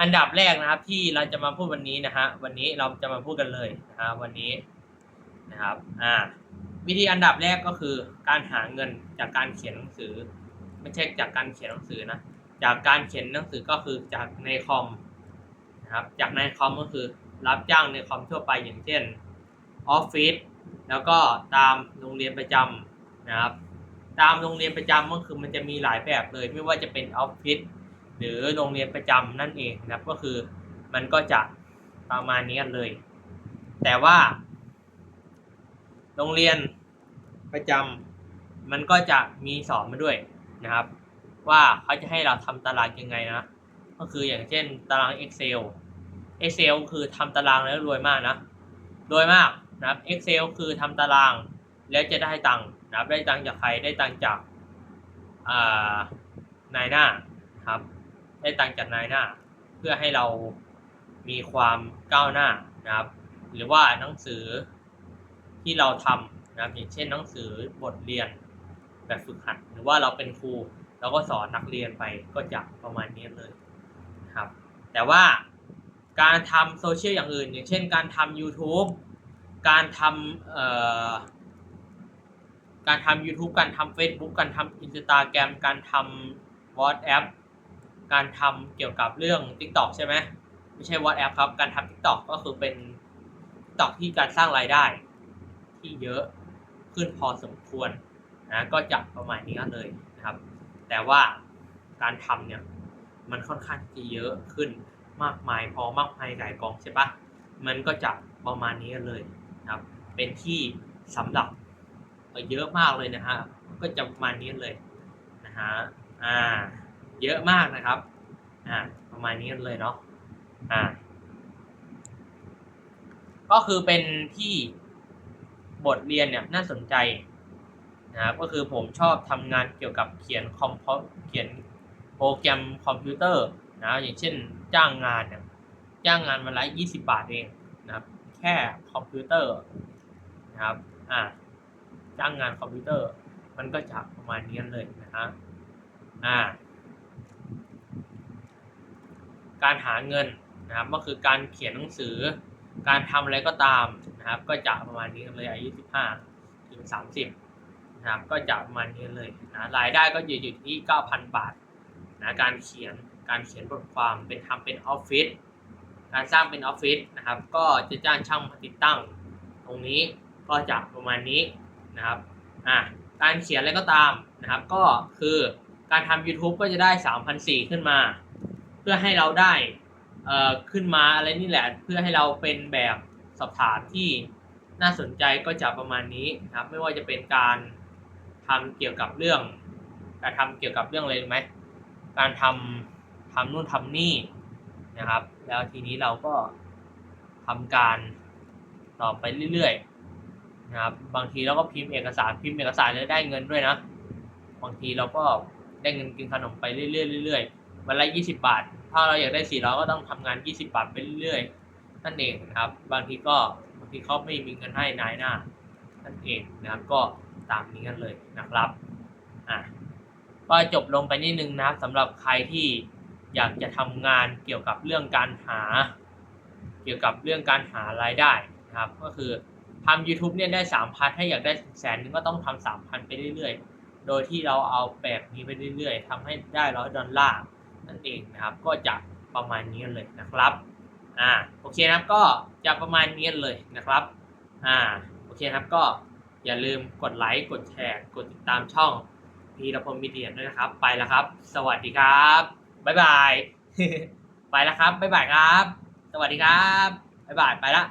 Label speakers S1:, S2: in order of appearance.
S1: อันดับแรกนะครับที่เราจะมาพูดวันนี้นะฮะวันนี้เราจะมาพูดกันเลยนะฮะวันนี้นะครับอ่าวิธีอันดับแรกก็คือการหาเงินจากการเขียนหนังสือ ไม่ใช่จากการเขียนหนังสือนะจากการเขียนหนังสือก็คือจากในคอมนะครับจากในคอมก็คือรับจ้างในคอมทั่วไปอย่างเช่นออฟฟิศแล้วก็ตามโรงเรียนประจำนะครับตามโรงเรียนประจำก็คือมันจะมีหลายแบบเลย ไม่ว่าจะเป็นออฟฟิศ หรือโรงเรียนประจำนั่นเองนะครับก็คือมันก็จะประมาณนี้เลย แต่ว่า โรงเรียนประจำมันก็จะมีสอนมาด้วยนะครับ ว่าเขาจะให้เราทำตารางยังไงนะก็คืออย่างเช่นตาราง Excel Excel คือทำตารางแล้วรวยมากนะรวยมากนะครับ Excel คือทำตารางแล้วจะได้ตังค์นะครับได้ตังค์จากใครได้ตังค์จากนายหน้าครับ ได้ตังจากนายหน้า เพื่อให้เรามีความก้าวหน้านะครับ หรือว่าหนังสือที่เราทำนะครับอย่างเช่นหนังสือบทเรียนแบบฝึกหัด หรือว่าเราเป็นครูเราก็สอนนักเรียนไปก็จะประมาณนี้เลยนะครับ แต่ว่าการทำโซเชียลอย่างอื่น อย่างเช่น การทำ YouTube การทำเอ่อการทำ YouTube การทำ Facebook การทำ Instagram การทำ WhatsApp การทำเกี่ยวกับเรื่อง TikTok ใช่ไหมไม่ใช่ WhatsApp ครับ การทำ TikTok ก็คือเป็น TikTok ที่การสร้างรายได้ ที่เยอะขึ้นพอสมควรนะก็จะประมาณนี้เลยนะครับ แต่ว่าการทำเนี่ยมันค่อนข้างจะเยอะขึ้นมากมายพอมากมายหลายกองใช่ปะมันก็จะประมาณนี้เลยนะครับ เป็นที่สำหรับเยอะมากเลยนะฮะก็จะประมาณนี้เลยนะฮะอ่า เยอะมากนะครับอ่าประมาณนี้เลยเนาะอ่าก็คือเป็นที่บทเรียนเนี่ยน่าสนใจนะครับก็คือผมชอบทำงานเกี่ยวกับเขียนคอมเขียนโปรแกรมคอมพิวเตอร์นะอย่างเช่นจ้างงานเนี่ยจ้างงานมาละยี่สิบาทเองนะครับแค่คอมพิวเตอร์นะครับอ่าจ้างงานคอมพิวเตอร์ มันก็จะประมาณนี้เลยนะฮะอ่า การหาเงินนะครับก็คือการเขียนหนังสือ การทำอะไรก็ตามนะครับก็จะประมาณนี้เลยอายุ 15 ถึง 30นะครับก็จะประมาณนี้เลยนะรายได้ก็อยู่อยู่ที่ 9,000 บาทนะการเขียนการเขียนบทความเป็นทำเป็นออฟฟิศการสร้างเป็นออฟฟิศนะครับก็จะจ้างช่างมาติดตั้ง ตรงนี้ก็จะประมาณนี้นะครับอะการเขียนอะไรก็ตามนะครับก็คือการทำ YouTube ก็จะได้3,400ขึ้นมา พื่อให้เราได้เอ่อขึ้นมาอะไรนี่แหละ เพื่อให้เราเป็นแบบสอบถามที่น่าสนใจก็จะประมาณนี้นะครับ ไม่ว่าจะเป็นการทำเกี่ยวกับเรื่อง การทำเกี่ยวกับเรื่องอะไรไหมการทำทำนู่นทำนี่นะครับ แล้วทีนี้เราก็ทำการต่อไปเรื่อยๆนะครับ บางทีเราก็พิมพ์เอกสารพิมพ์เอกสารแล้วได้เงินด้วยนะ บางทีเราก็ได้เงินกินขนมไปเรื่อยๆเรื่อยๆวันละ20บาท ถ้าเราอยากได้4เราก็ต้องทำงาน20บาทไปเรื่อยๆนั่นเองนะครับ บางทีก็บางทีเขาไม่มีเงินให้นายหน้านั่นเองนะครับ ก็ตามนี้กันเลยนะครับอะก็จบลงไปนิดนึงนะครับสำหรับใครที่อยากจะทำงานเกี่ยวกับเรื่องการหา เกี่ยวกับเรื่องการหารายได้นะครับ ก็คือทำ YouTube เนี่ยได้ 3,000ถ้าอยากได้แสนนึงก็ต้องทำ3,000 ไปเรื่อยๆ โดยที่เราเอาแบบนี้ไปเรื่อยๆทำให้ได้ร้อยดอลลาร์ นั่นเองนะครับ ก็จะประมาณนี้เลยนะครับ อ่า โอเคนะครับ ก็จะประมาณนี้เลยนะครับ อ่า โอเคครับ ก็อย่าลืมกดไลค์ กดแชร์ กดติดตามช่องพีรพลมีเดียด้วยนะครับ ไปแล้วครับ สวัสดีครับ บ๊ายบาย ไปแล้วครับ บ๊ายบายครับ สวัสดีครับ บ๊ายบาย ไปละ